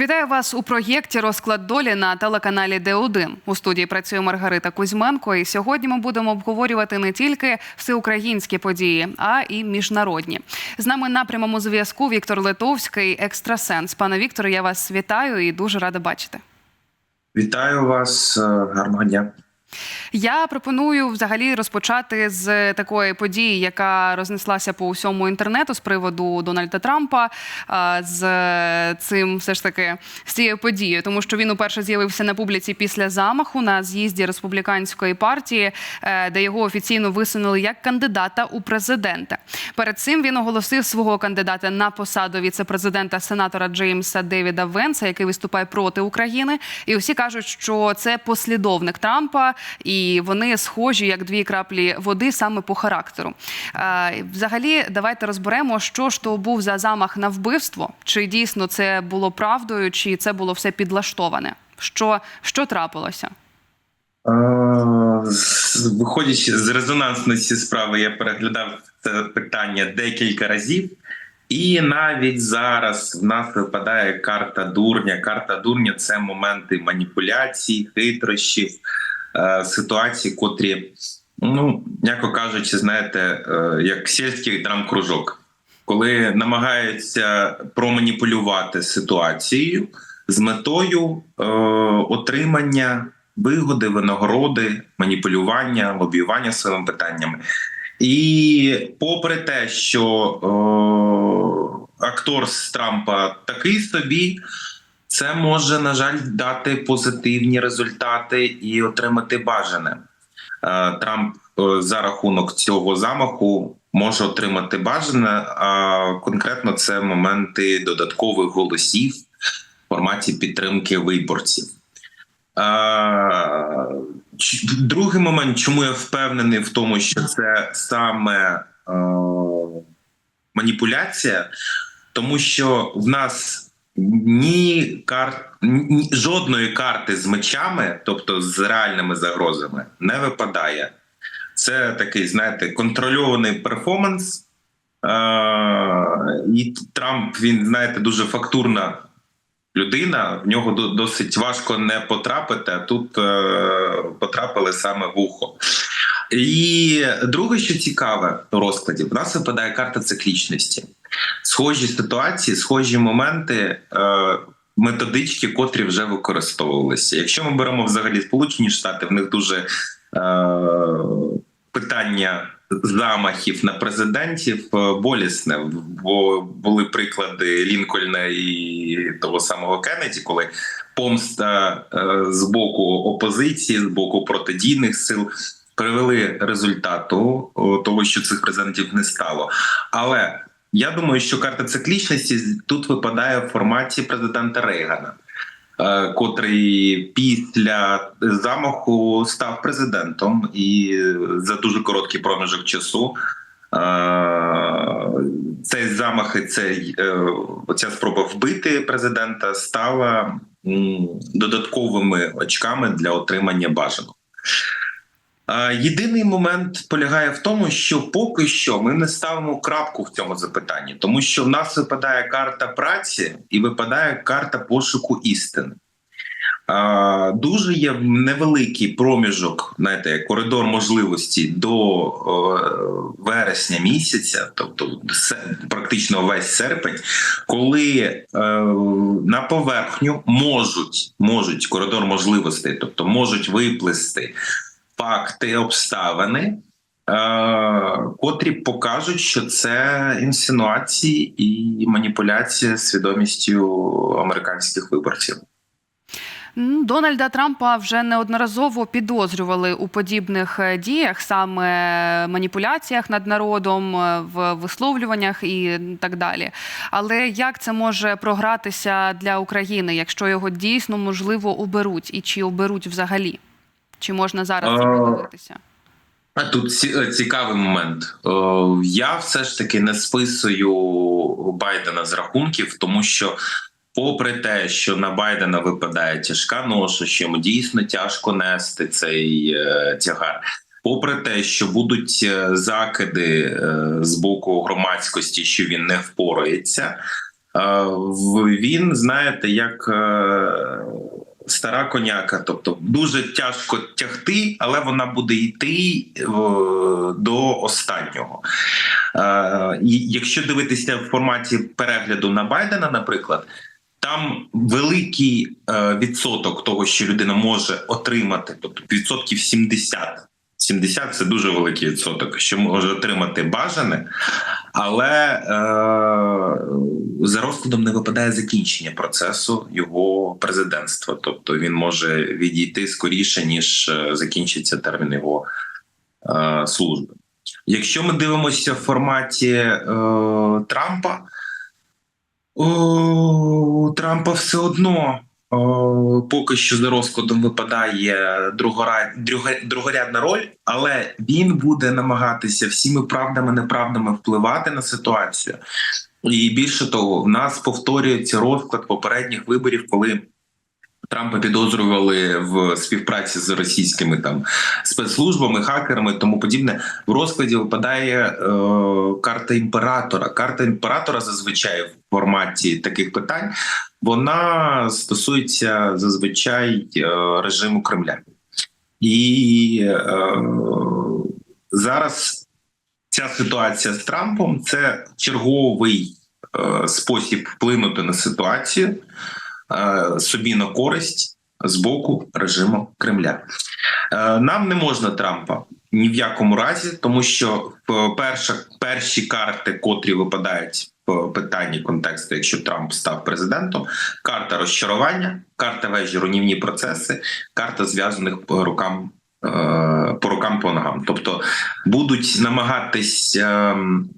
Вітаю вас у проєкті Розклад долі на телеканалі Д1. У студії працює Маргарита Кузьменко. І сьогодні ми будемо обговорювати не тільки всеукраїнські події, а і міжнародні. З нами на прямому зв'язку Віктор Литовський, екстрасенс. Пане Вікторе, я вас вітаю і дуже рада бачити. Вітаю вас, е, гарного дня. Я пропоную взагалі розпочати з такої події, яка рознеслася по усьому інтернету з приводу Дональда Трампа, з цим все ж таки з цією подією, тому що він уперше з'явився на публіці після замаху на з'їзді республіканської партії, е, де його офіційно висунули як кандидата у президенти. Перед цим він оголосив свого кандидата на посаду віце-президента сенатора Джеймса Девіда Венса, який виступає проти України. І усі кажуть, що це послідовник Трампа, і вони схожі як дві краплі води саме по характеру. Е, Взагалі, давайте розберемо, що ж то був за замах на вбивство, чи дійсно це було правдою, чи це було все підлаштоване. Що, що трапилося? Е, Виходячи з резонансності справи, я переглядав це питання декілька разів, і навіть зараз в нас випадає карта дурня. Карта дурня це моменти маніпуляцій, хитрощів, ситуацій, котрі, ну м'яко кажучи, знаєте, е, як сільський драм-кружок, коли намагаються проманіпулювати ситуацією з метою е, отримання вигоди, винагороди, маніпулювання, лобіювання своїми питаннями. І попри те, що е, актор з Трампа такий собі, це може, на жаль, дати позитивні результати і отримати бажане. Е, Трамп е, за рахунок цього замаху може отримати бажане, а конкретно це моменти додаткових голосів в форматі підтримки виборців. Другий момент, чому я впевнений в тому, що це саме е, маніпуляція, тому що в нас ні кар... ні жодної карти з мечами, тобто з реальними загрозами, не випадає. Це такий, знаєте, контрольований перформанс. І Трамп, він, знаєте, дуже фактурна людина. В нього досить важко не потрапити, а тут е, потрапили саме в ухо. І друге, що цікаве у розкладі, в нас випадає карта циклічності. Схожі ситуації, схожі моменти, е, методички, котрі вже використовувалися. Якщо ми беремо взагалі Сполучені Штати, в них дуже е, питання замахів на президентів е, болісне, бо були приклади Лінкольна і того самого Кеннеді, коли помста е, з боку опозиції, з боку протидійних сил привели результату того, що цих президентів не стало. Але я думаю, що карта циклічності тут випадає в форматі президента Рейгана. е, Котрий після замаху став президентом, і за дуже короткий проміжок часу е, цей замах і цей е, ця спроба вбити президента стала додатковими очками для отримання бажаного. Єдиний момент полягає в тому, що поки що ми не ставимо крапку в цьому запитанні, тому що в нас випадає карта праці і випадає карта пошуку істини. Дуже є невеликий проміжок, знаєте, коридор можливості до вересня місяця, тобто практично весь серпень, коли е, на поверхню можуть, можуть коридор можливостей, тобто можуть виплисти факти, обставини, е, котрі покажуть, що це інсинуації і маніпуляція свідомістю американських виборців. Дональда Трампа вже неодноразово підозрювали у подібних е, діях, саме маніпуляціях над народом, е, в висловлюваннях і так далі. Але як це може програтися для України, якщо його дійсно можливо оберуть, і чи оберуть взагалі? Чи можна зараз це А, подивитися? А тут цікавий момент. Е, Я все ж таки не списую Байдена з рахунків, тому що, попри те, що на Байдена випадає тяжка ноша, що йому дійсно тяжко нести цей е, тягар. Попри те, що будуть е, закиди е, з боку громадськості, що він не впорається, він, знаєте, як е, стара коняка. Тобто дуже тяжко тягти, але вона буде йти е, до останнього. Е, Якщо дивитися в форматі перегляду на Байдена, наприклад. Там великий е, відсоток того, що людина може отримати, тобто відсотків 70. 70 – це дуже великий відсоток, що може отримати бажане, але е, за розкладом не випадає закінчення процесу його президентства. Тобто він може відійти скоріше, ніж е, закінчиться термін його е, служби. Якщо ми дивимося в форматі е, Трампа, у Трампа все одно о, поки що за розкладом випадає другорядна роль, але він буде намагатися всіми правдами неправдами впливати на ситуацію. І більше того, в нас повторюється розклад попередніх виборів, коли Трампа підозрювали в співпраці з російськими там спецслужбами, хакерами тому подібне. В розкладі випадає е, карта імператора. Карта імператора зазвичай в форматі таких питань вона стосується зазвичай е, режиму Кремля. І е, зараз ця ситуація з Трампом це черговий е, спосіб вплинути на ситуацію е, собі на користь з боку режиму Кремля. Е, Нам не можна Трампа ні в якому разі, тому що в перша, перші карти, котрі випадають в питанні контексту, якщо Трамп став президентом, карта розчарування, карта вежі руйнівні процеси, карта зв'язаних по рукам. е, По рукам по ногам, тобто будуть намагатись ем,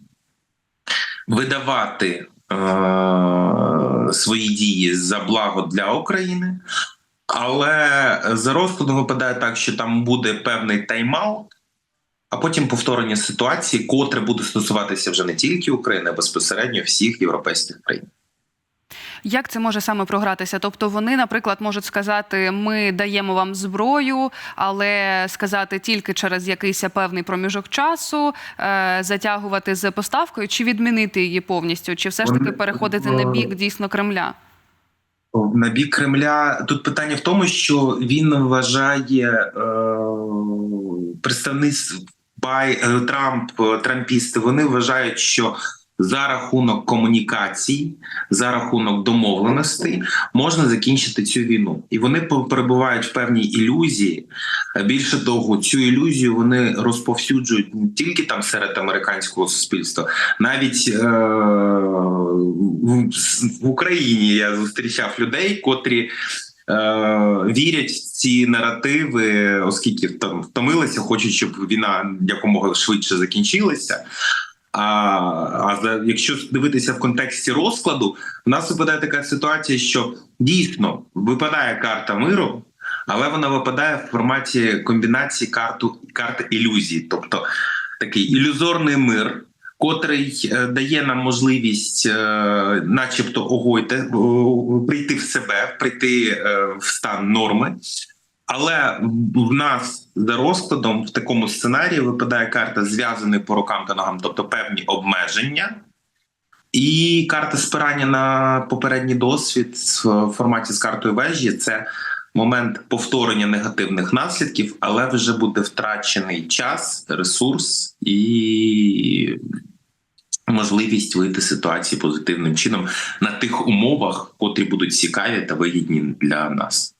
видавати е, свої дії за благо для України, але за розкладом випадає так, що там буде певний тайм-аут, а потім повторення ситуації, котре буде стосуватися вже не тільки України, а безпосередньо всіх європейських країн. Як це може саме програтися? Тобто вони, наприклад, можуть сказати, ми даємо вам зброю, але сказати тільки через якийсь певний проміжок часу, е, затягувати з поставкою, чи відмінити її повністю, чи все ж таки переходити на бік дійсно Кремля? На бік Кремля тут питання в тому, що він вважає е, представництво Бай е, Трамп, е, Трампісти. Вони вважають, що за рахунок комунікацій, за рахунок домовленостей можна закінчити цю війну, і вони перебувають в певній ілюзії. Е, Більше того, цю ілюзію вони розповсюджують не тільки там серед американського суспільства, навіть е, в Україні я зустрічав людей, котрі. Е, Вірять в ці наративи, оскільки там втомилися, хочуть, щоб війна якомога швидше закінчилася. А, а якщо дивитися в контексті розкладу, в нас випадає така ситуація, що дійсно випадає карта миру, але вона випадає в форматі комбінації карту карт ілюзій, тобто такий ілюзорний мир, котрий е, дає нам можливість, е, начебто, огойте прийти в себе, прийти е, в стан норми. Але в нас за розкладом в такому сценарії випадає карта зв'язаний по рукам та ногам, тобто певні обмеження, і карта спирання на попередній досвід в форматі з картою вежі це момент повторення негативних наслідків, але вже буде втрачений час, ресурс і можливість вийти з ситуації позитивним чином на тих умовах, котрі будуть цікаві та вигідні для нас.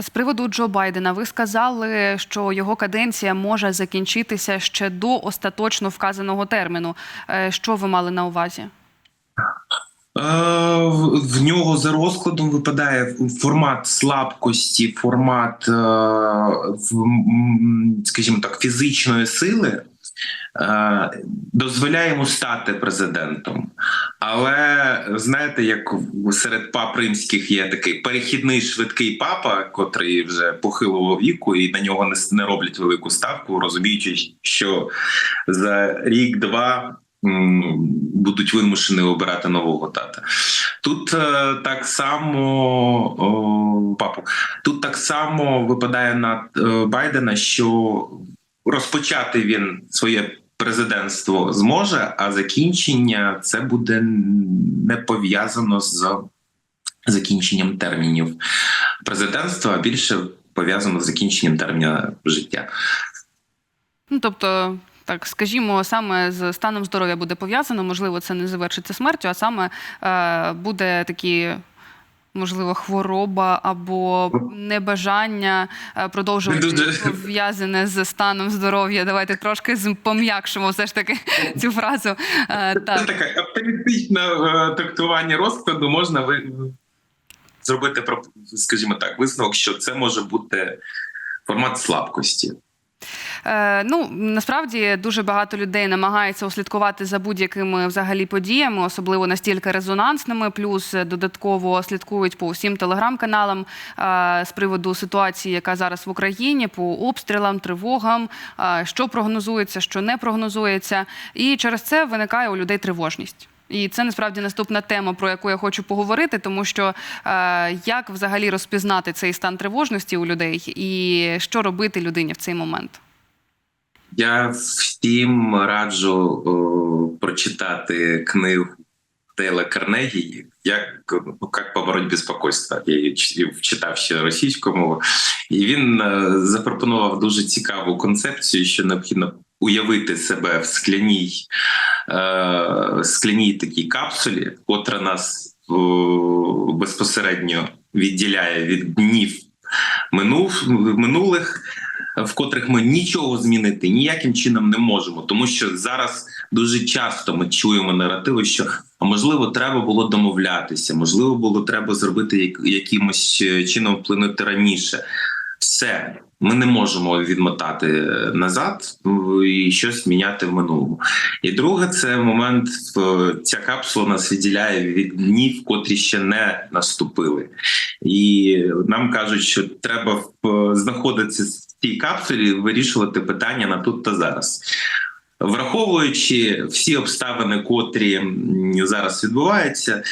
З приводу Джо Байдена, ви сказали, що його каденція може закінчитися ще до остаточно вказаного терміну. Е, Що ви мали на увазі? Е, В нього за розкладом випадає формат слабкості, формат, е, скажімо так, фізичної сили. Е, Дозволяє йому стати президентом, але знаєте, як серед пап римських є такий перехідний швидкий папа, котрий вже похилого віку, і на нього не, роблять велику ставку, розуміючи, що за рік-два будуть вимушені обирати нового тата. Тут е, так само о, папу. Тут так само випадає на е, Байдена, що розпочати він своє президентство зможе, а закінчення це буде не пов'язано з закінченням термінів президентства, а більше пов'язано з закінченням терміна життя. Ну тобто. Так, скажімо, саме з станом здоров'я буде пов'язано. Можливо, це не завершиться смертю, а саме е, буде такі, можливо, хвороба або небажання е, продовжувати Дуже- пов'язане з станом здоров'я. Давайте трошки пом'якшимо все ж таки цю фразу. Е, Це так. таке оптимістичне е, трактування розкладу можна ви зробити про- скажімо так, висновок, що це може бути формат слабкості. Е, ну насправді дуже багато людей намагається услідкувати за будь-якими взагалі подіями, особливо настільки резонансними. Плюс е, додатково слідкують по усім телеграм-каналам е, з приводу ситуації, яка зараз в Україні, по обстрілам, тривогам, що прогнозується, що не прогнозується, і через це виникає у людей тривожність. І це насправді наступна тема, про яку я хочу поговорити, тому що е, як взагалі розпізнати цей стан тривожності у людей, і що робити людині в цей момент. Я всім раджу о, прочитати книгу Дейла Карнегі як, ну, як побороть безпокойство. Я її ч- читав ще російською мовою, і він е, запропонував дуже цікаву концепцію, що необхідно уявити себе в скляній, е, скляній такій капсулі, котра нас о, безпосередньо відділяє від днів минув, минулих в котрих ми нічого змінити ніяким чином не можемо, тому що зараз дуже часто ми чуємо наративи, що можливо треба було домовлятися, можливо, було треба зробити як- якимось е, чином вплинути раніше. Все, ми не можемо відмотати назад і щось міняти в минулому. І друге, це момент в- ця капсула нас відділяє від днів, котрі ще не наступили. І нам кажуть, що треба знаходитися в цій капсулі, вирішувати питання на тут та зараз. Враховуючи всі обставини, котрі зараз відбуваються,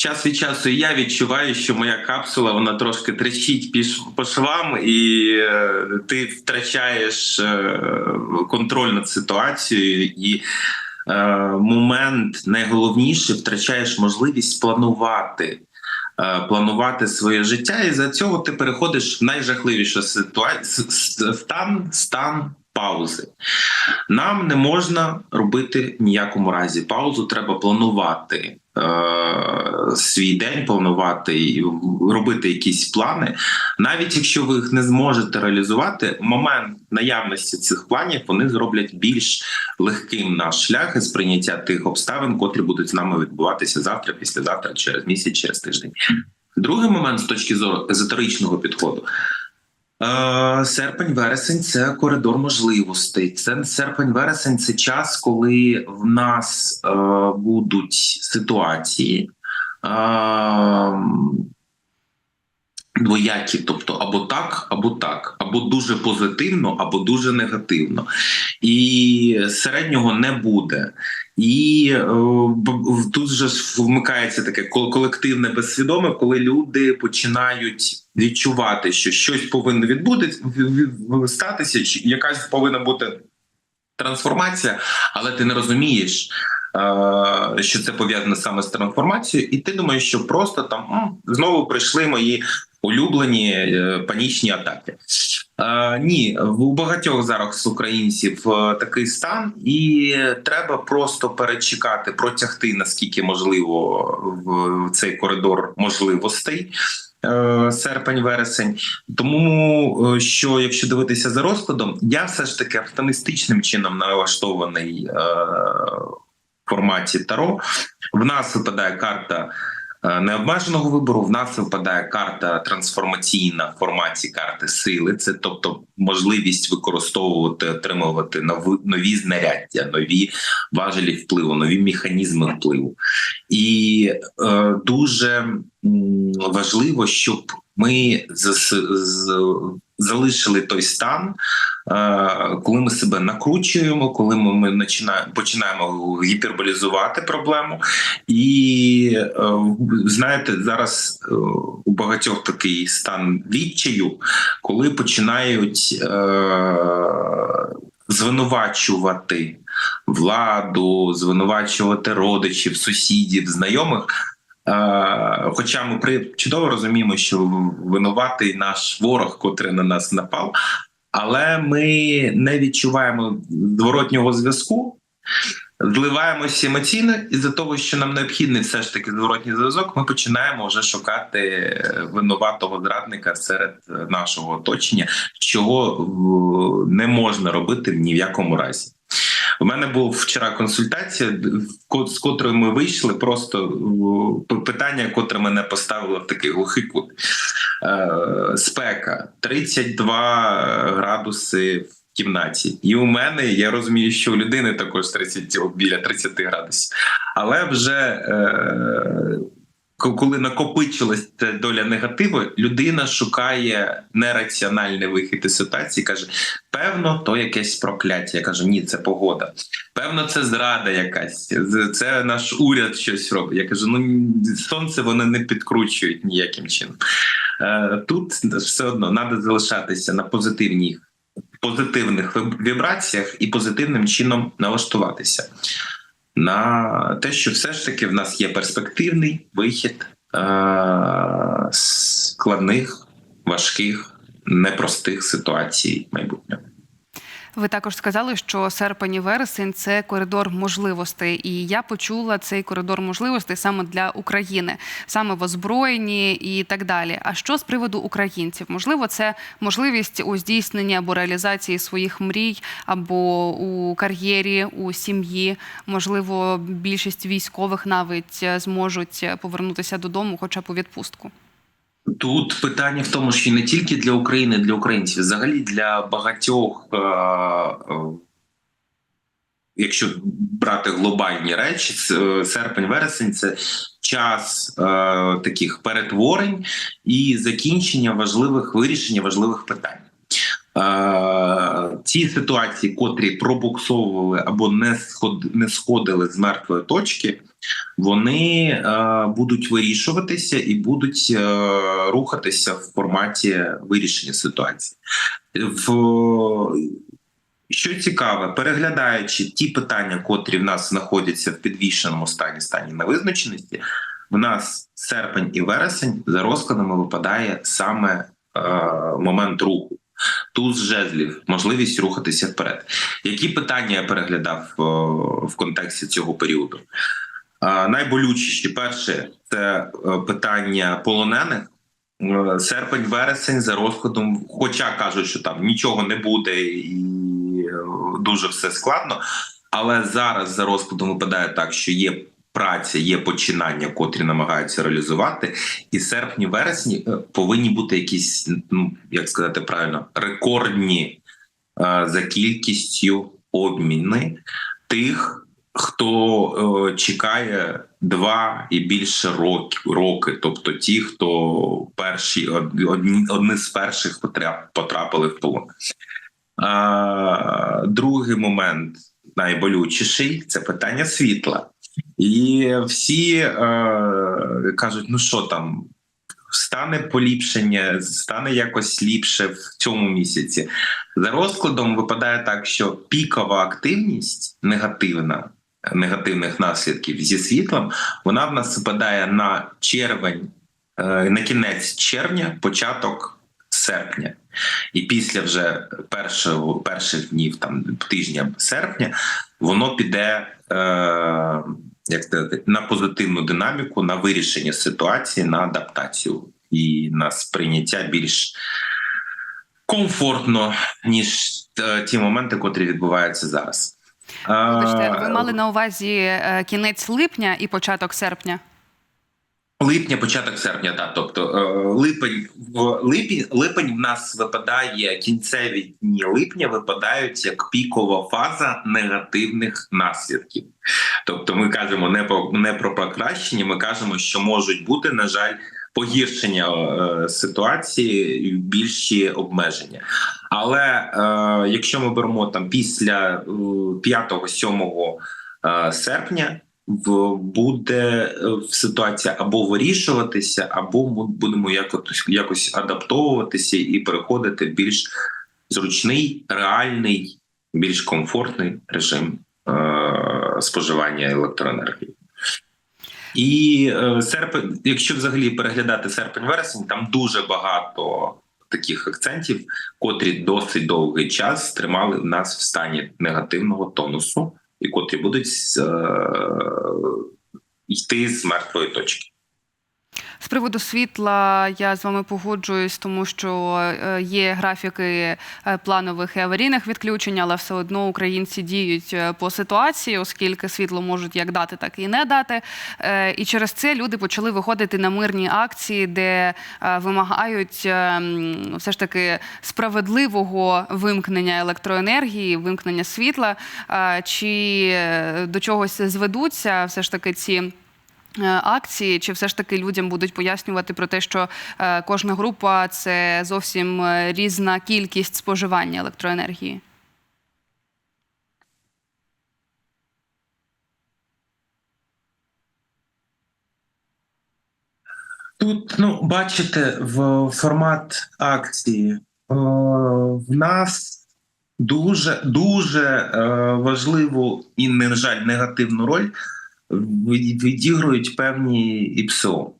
час від часу я відчуваю, що моя капсула вона трошки трещить по швам, і е, ти втрачаєш е, контроль над ситуацією і. е, Момент найголовніше втрачаєш можливість планувати планувати своє життя, і за цього ти переходиш в найжахливішу ситуацію стан, стан паузи. Нам не можна робити ніякому разі паузу. Треба планувати е, свій день, планувати робити якісь плани. Навіть якщо ви їх не зможете реалізувати, момент наявності цих планів вони зроблять більш легким наш шлях і сприйняття тих обставин, котрі будуть з нами відбуватися завтра, післязавтра, через місяць, через тиждень. Другий момент з точки зору езотеричного підходу. Серпень, вересень це коридор можливостей. Це серпень, вересень це час, коли в нас е, будуть ситуації. Двоякі, тобто або так, або так, або дуже позитивно, або дуже негативно, і середнього не буде. І е, тут же вмикається таке кол- колективне безсвідоме, коли люди починають відчувати, що щось повинно відбудеться в- в- статися, якась повинна бути трансформація, але ти не розумієш. е, Що це пов'язано саме з трансформацією, і ти думаєш, що просто там знову прийшли мої улюблені е, панічні атаки. Ні, у багатьох зараз українців е, такий стан, і треба просто перечекати, протягти наскільки можливо в цей коридор можливостей. е, Серпень, вересень, тому що якщо дивитися за розкладом, я все ж таки оптимістичним чином налаштований в форматі Таро. В нас випадає карта необмеженого вибору. В нас випадає карта трансформаційна в форматі карти сили. Це тобто можливість використовувати, отримувати нові, знаряддя, нові важелі впливу, нові механізми впливу. І е, дуже важливо, щоб ми з, з, залишили той стан, е, коли ми себе накручуємо, коли ми, починаємо, гіперболізувати проблему. І е, знаєте, зараз е, у багатьох такий стан відчаю, коли починають е, звинувачувати владу, звинувачувати родичів, сусідів, знайомих. Хоча ми чудово розуміємо, що винуватий наш ворог, котрий на нас напав, але ми не відчуваємо зворотнього зв'язку. Зливаємося емоційно, і за того, що нам необхідний все ж таки зворотній зв'язок, ми починаємо вже шукати е, винуватого зрадника серед е, нашого оточення, чого е, не можна робити ні в якому разі. У мене був вчора консультація, з котрою ми вийшли. Просто питання, котре мене поставило в такий глухий кут. Е, Спека 32 градуси в кімнаті. І у мене я розумію, що у людини також 30, біля 30 градусів. Але вже е, коли накопичилась ця доля негативу, людина шукає нераціональний вихід із ситуації. каже: певно, то якесь прокляття. Я кажу, ні, це погода. Певно, це зрада якась. Це наш уряд щось робить. Я кажу: ну сонце вони не підкручують ніяким чином. Е, Тут все одно треба залишатися на позитивній позитивних вібраціях і позитивним чином налаштуватися на те, що все ж таки в нас є перспективний вихід е- складних, важких, непростих ситуацій майбутнього. Ви також сказали, що серпень і вересень це коридор можливостей, і я почула цей коридор можливостей саме для України, саме в озброєнні і так далі. А що з приводу українців? Можливо, це можливість у здійсненні або реалізації своїх мрій, або у кар'єрі, у сім'ї. Можливо, більшість військових навіть е, зможуть повернутися додому, хоча б у відпустку. Тут питання в тому, що не тільки для України, для українців, взагалі для багатьох, е- е, якщо брати глобальні речі, це, серпень, вересень це час е- таких перетворень і закінчення важливих вирішення важливих питань. Ті ситуації, котрі пробуксовували або не не сходили з мертвої точки, вони будуть вирішуватися і будуть рухатися в форматі вирішення ситуації. В що цікаве, переглядаючи ті питання, котрі в нас знаходяться в підвішеному стані стані невизначеності, в нас серпень і вересень за розкладами випадає саме е, момент руху. Туз жезлів, можливість рухатися вперед. Які питання я переглядав в контексті цього періоду? Найболючіші перше це е, питання полонених. Е, Серпень, вересень за розкладом, хоча кажуть, що там нічого не буде і е, дуже все складно. Але зараз за розкладом випадає так, що є праця, є починання, котрі намагаються реалізувати, і серпні, вересні е, повинні бути якісь, ну як сказати правильно, рекордні е, за кількістю обміни тих, хто е, чекає два і більше роки, роки, тобто ті, хто перші одні, одні з перших потрапили в полон. А, другий момент найболючіший це питання світла. І всі е, кажуть: ну що там, стане поліпшення, стане якось ліпше в цьому місяці. За розкладом випадає так, що пікова активність негативна. Негативних наслідків зі світлом вона в нас випадає на червень, е, на кінець червня, початок серпня, і після вже першого перших днів там тижня серпня воно піде е, як сказати, на позитивну динаміку, на вирішення ситуації, на адаптацію і на сприйняття більш комфортно, ніж е, ті моменти, котрі відбуваються зараз. Вибачте, ви мали на увазі е, кінець липня і початок серпня. Липня, початок серпня, так. Тобто е, липень в липень, липень в нас випадає кінцеві дні липня, випадають як пікова фаза негативних наслідків. Тобто, ми кажемо не про не про покращення, ми кажемо, що можуть бути, на жаль, погіршення е, ситуації і більші обмеження. Але е, якщо ми беремо там після е, 5-7 е, серпня буде е, ситуація або вирішуватися, або ми будемо якось якось адаптовуватися і переходити в більш зручний, реальний, більш комфортний режим е, споживання електроенергії. І е, серпень, якщо взагалі переглядати серпень-вересень, там дуже багато таких акцентів, котрі досить довгий час тримали нас в стані негативного тонусу, і котрі будуть е, йти з мертвої точки. З приводу світла я з вами погоджуюсь, тому що е, є графіки е, планових і аварійних відключень, але все одно українці діють е, по ситуації, оскільки світло можуть як дати, так і не дати. І через це люди почали виходити на мирні акції, де вимагають все ж таки справедливого вимкнення електроенергії, вимкнення світла. Чи до чогось зведуться все ж таки ці. Е, акції, чи все ж таки людям будуть пояснювати про те, що е, кожна група це зовсім е, різна кількість споживання електроенергії? Тут, ну, бачите, в формат акції в нас дуже дуже важливу і, на жаль, негативну роль відігрують певні ІПСО.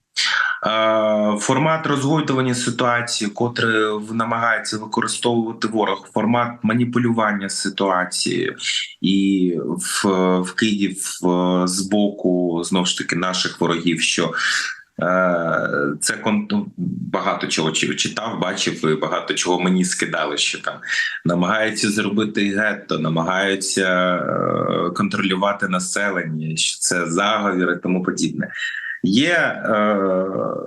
Формат розгойдування ситуації, котре намагається використовувати ворог, формат маніпулювання ситуацією і в, в Київ з боку знов ж таки наших ворогів, що Це кон- ну, багато чого читав, бачив і багато чого мені скидали, що там намагаються зробити гетто, намагаються е, контролювати населення, що це заговір і тому подібне. Є е,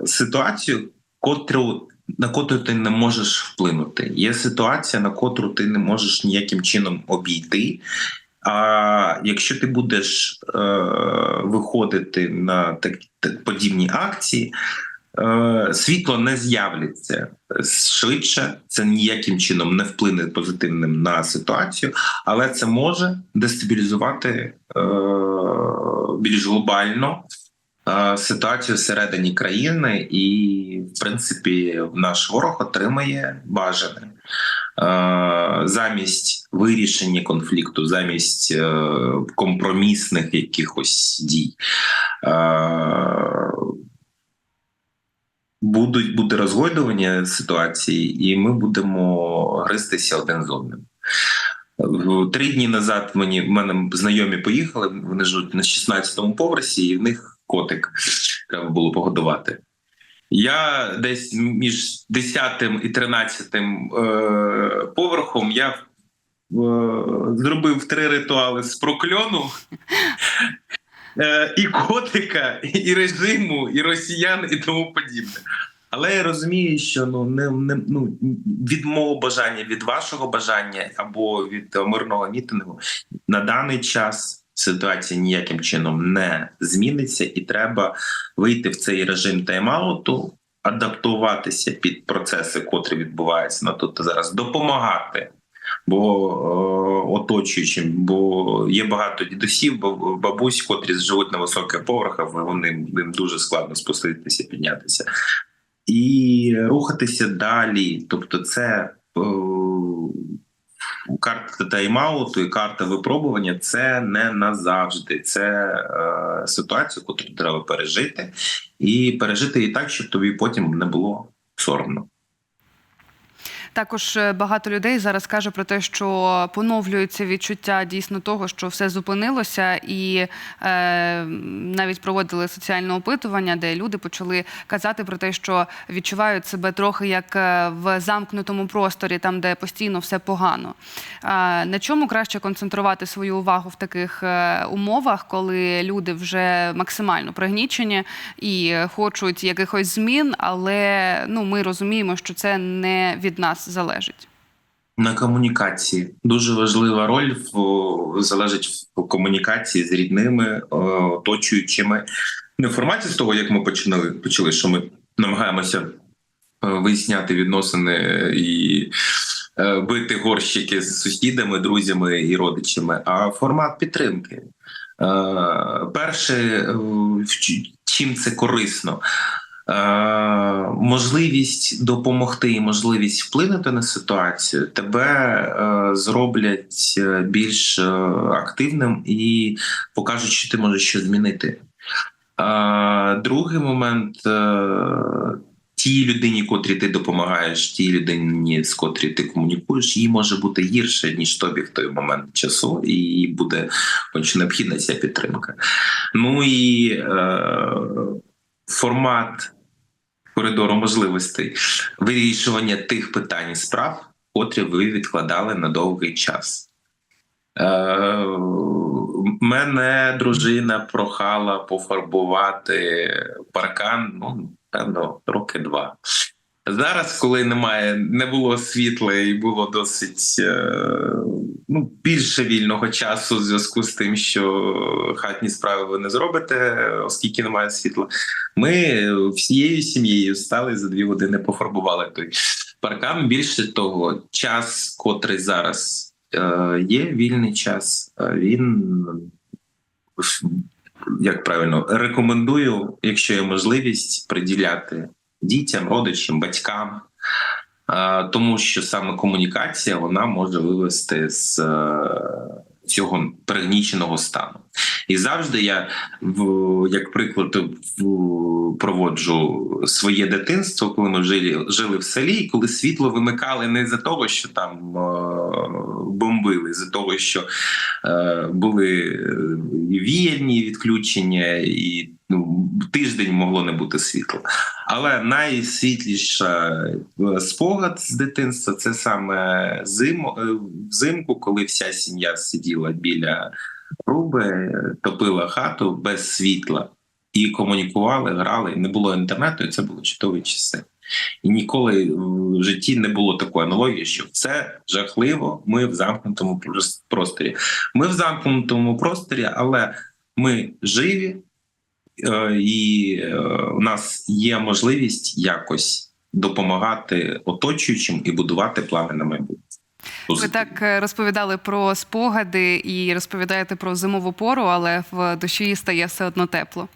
ситуацію, котру на котру ти не можеш вплинути. Є ситуація, на котру ти не можеш ніяким чином обійти. А якщо ти будеш е, виходити на так, так, подібні акції, е, світло не з'являться швидше, це ніяким чином не вплине позитивним на ситуацію, але це може дестабілізувати е, більш глобально е, ситуацію всередині країни, і, в принципі, наш ворог отримає бажане. Е, замість вирішення конфлікту, замість е, компромісних якихось дій. Е, Будуть буде розгойдування ситуації, і ми будемо гристися один з одним. Три дні назад мені в мене знайомі поїхали. Вони живуть на 16-му поверсі, і в них котик треба було погодувати. Я десь між 10 і 13 е, поверхом я е, зробив три ритуали з прокльону. Е, і котика, і режиму, і росіян, і тому подібне. Але я розумію, що ну не, не ну від мого бажання, від вашого бажання або від мирного мітингу на даний час ситуація ніяким чином не зміниться, і треба вийти в цей режим тайм-ауту, адаптуватися під процеси, котрі відбуваються на тут і зараз, допомагати. Бо е, оточуючим, бо є багато дідусів, баб- бабусь, котрі живуть на високих поверхах, вони їм дуже складно спуститися, піднятися і рухатися далі. Тобто, це е, карта тайм-ауту і карта випробування це не назавжди. Це е, ситуація, яку треба пережити, і пережити її так, щоб тобі потім не було соромно. Також е, багато людей зараз каже про те, що поновлюється відчуття дійсно того, що все зупинилося, і е, навіть проводили соціальне опитування, де люди почали казати про те, що відчувають себе трохи як е, в замкнутому просторі, там де постійно все погано. Е, на чому краще концентрувати свою увагу в таких е, умовах, коли люди вже максимально пригнічені і хочуть якихось змін, але ну ми розуміємо, що це не від нас залежить. На комунікації дуже важлива роль в залежить в комунікації з рідними, оточуючими. Не в форматі з того, як ми починали почали, що ми намагаємося е, виясняти відносини і е, бити горщики з сусідами, друзями і родичами, а формат підтримки. Е, Перше, чим це корисно. Е, можливість допомогти і можливість вплинути на ситуацію тебе е, зроблять е, більш активним і покажуть, що ти можеш щось змінити. Другий момент. Тій людині, котрій ти допомагаєш, тій людині, з котрій ти комунікуєш, їй може бути гірше, ніж тобі в той момент часу, і їй буде конче необхідна ця підтримка. Ну і формат коридору можливостей вирішування тих питань і справ, котрі ви відкладали на довгий час. Е, мене дружина прохала пофарбувати паркан, ну, певно, роки два. Зараз, коли немає, не було світла і було досить е, ну, більше вільного часу в зв'язку з тим, що хатні справи ви не зробите, оскільки немає світла. Ми всією сім'єю стали за дві години, пофарбували той паркан. Більше того, час, котрий зараз е, є, вільний час, е, він як правильно рекомендую, якщо є можливість, приділяти дітям, родичам, батькам, е, тому що саме комунікація вона може вивести з е, цього пригніченого стану. І завжди я в як приклад проводжу своє дитинство, коли ми жили, жили в селі, і коли світло вимикали не за того, що там е, бомбили, за того, що е, були і віяльні відключення, і ну, тиждень могло не бути світла. Але найсвітліша е, спогад з дитинства це саме зиму, е, взимку, коли вся сім'я сиділа біля груби, топила хату без світла і комунікували, грали. Не було інтернету, і це були чудові часи. І ніколи в житті не було такої аналогії, що це жахливо. Ми в замкнутому просторі. Ми в замкнутому просторі, але ми живі, е, і е, у нас є можливість якось допомагати оточуючим і будувати плани на майбутнє. Ви так е, розповідали про спогади і розповідаєте про зимову пору, але в душі стає все одно тепло.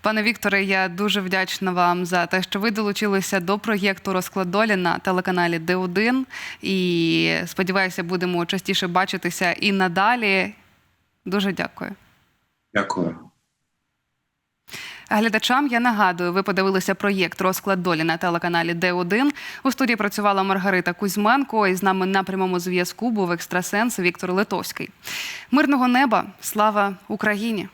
Пане Вікторе, я дуже вдячна вам за те, що ви долучилися до проєкту Розклад долі на телеканалі Д1. І сподіваюся, будемо частіше бачитися і надалі. Дуже дякую. Дякую. Глядачам я нагадую, ви подивилися проєкт Розклад долі на телеканалі Д1. У студії працювала Маргарита Кузьменко. І з нами на прямому зв'язку був екстрасенс Віктор Литовський. Мирного неба, слава Україні!